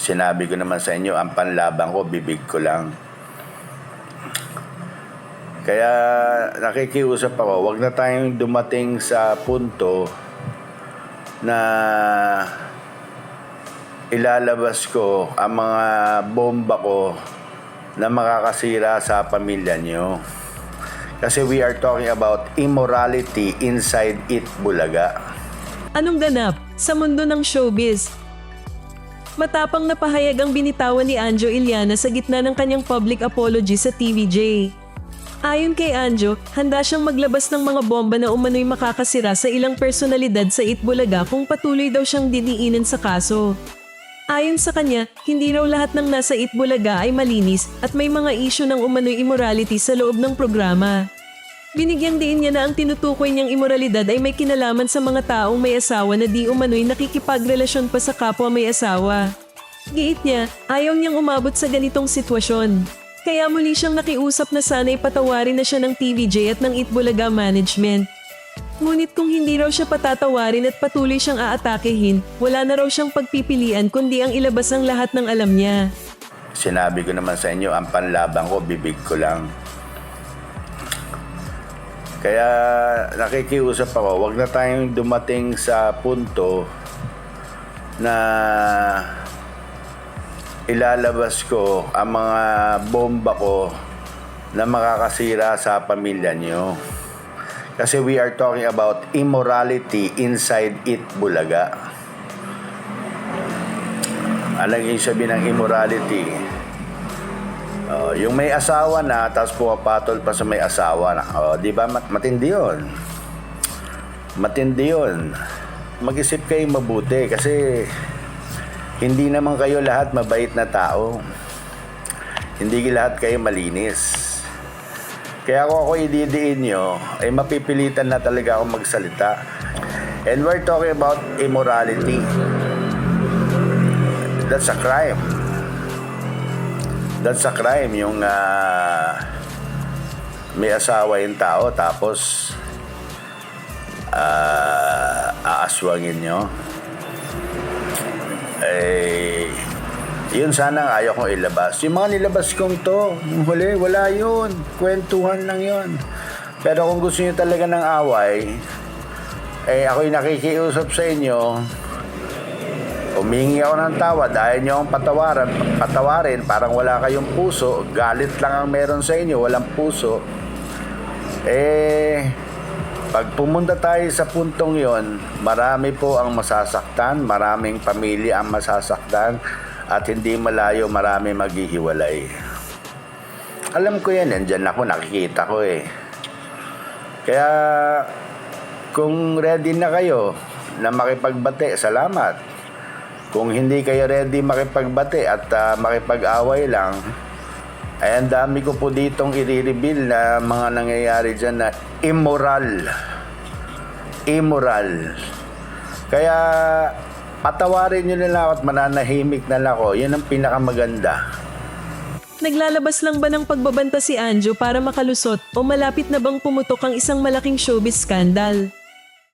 Sinabi ko naman sa inyo, ang panlaban ko, bibig ko lang. Kaya nakikiusap ako, wag na tayong dumating sa punto na ilalabas ko ang mga bomba ko na makakasira sa pamilya nyo. Kasi we are talking about immorality inside it, Bulaga. Anong ganap sa mundo ng showbiz? Matapang na pahayag ang binitawan ni Anjo Iliana sa gitna ng kanyang public apology sa TVJ. Ayon kay Anjo, handa siyang maglabas ng mga bomba na umano'y makakasira sa ilang personalidad sa Itbulaga kung patuloy daw siyang didiinin sa kaso. Ayon sa kanya, hindi raw lahat ng nasa Itbulaga ay malinis at may mga isyu ng umano'y immorality sa loob ng programa. Binigyang diin niya na ang tinutukoy niyang imoralidad ay may kinalaman sa mga taong may asawa na di umano'y nakikipagrelasyon pa sa kapwa may asawa. Giit niya, ayaw niyang umabot sa ganitong sitwasyon. Kaya muli siyang nakiusap na sana'y patawarin na siya ng TVJ at ng Itbulaga Management. Ngunit kung hindi raw siya patatawarin at patuloy siyang aatakehin, wala na raw siyang pagpipilian kundi ang ilabas ang lahat ng alam niya. Sinabi ko naman sa inyo, ang panlaban ko, bibig ko lang. Kaya nakikiusap ako, wag na tayong dumating sa punto na ilalabas ko ang mga bomba ko na makakasira sa pamilya nyo. Kasi we are talking about immorality inside it, Bulaga. Alam yung sabihin ng immorality, Oh, yung may asawa na, tapos pumapatol pa sa may asawa na. Oh, di ba? Mat- matindi yun. Matindi yun. Mag-isip kayo mabuti kasi hindi naman kayo lahat mabait na tao. Hindi lahat kayo malinis. Kaya kung ako ididiin nyo, ay mapipilitan na talaga ako magsalita. And we're talking about immorality. That's a crime that's a crime yung ah, may asawa yung tao tapos ah, aaswangin nyo. Eh yun sana ayaw kong ilabas. Yung mga nilabas kong to yung huli wala yun. Kwentuhan lang yun. Pero kung gusto nyo talaga ng away eh ako'y nakikiusap sa inyo Humingi ako ng tawad, ayaw niyo akong patawaran, patawarin, parang wala kayong puso, galit lang ang meron sa inyo, walang puso. Eh, pag pumunta tayo sa puntong yon, marami po ang masasaktan, maraming pamilya ang masasaktan, at hindi malayo marami maghihiwalay. Alam ko yan, nandyan ako, nakikita ko eh. Kaya, kung ready na kayo na makipagbate, salamat. Kung hindi kayo ready makipagbate at ah, makipag-away lang, ay ang dami ko po ditong i-reveal na mga nangyayari dyan na immoral. Immoral. Kaya patawarin nyo ako at mananahimik na lang ako. Yun ang pinakamaganda. Naglalabas lang ba ng pagbabanta si Anjo para makalusot o malapit na bang pumutok ang isang malaking showbiz scandal?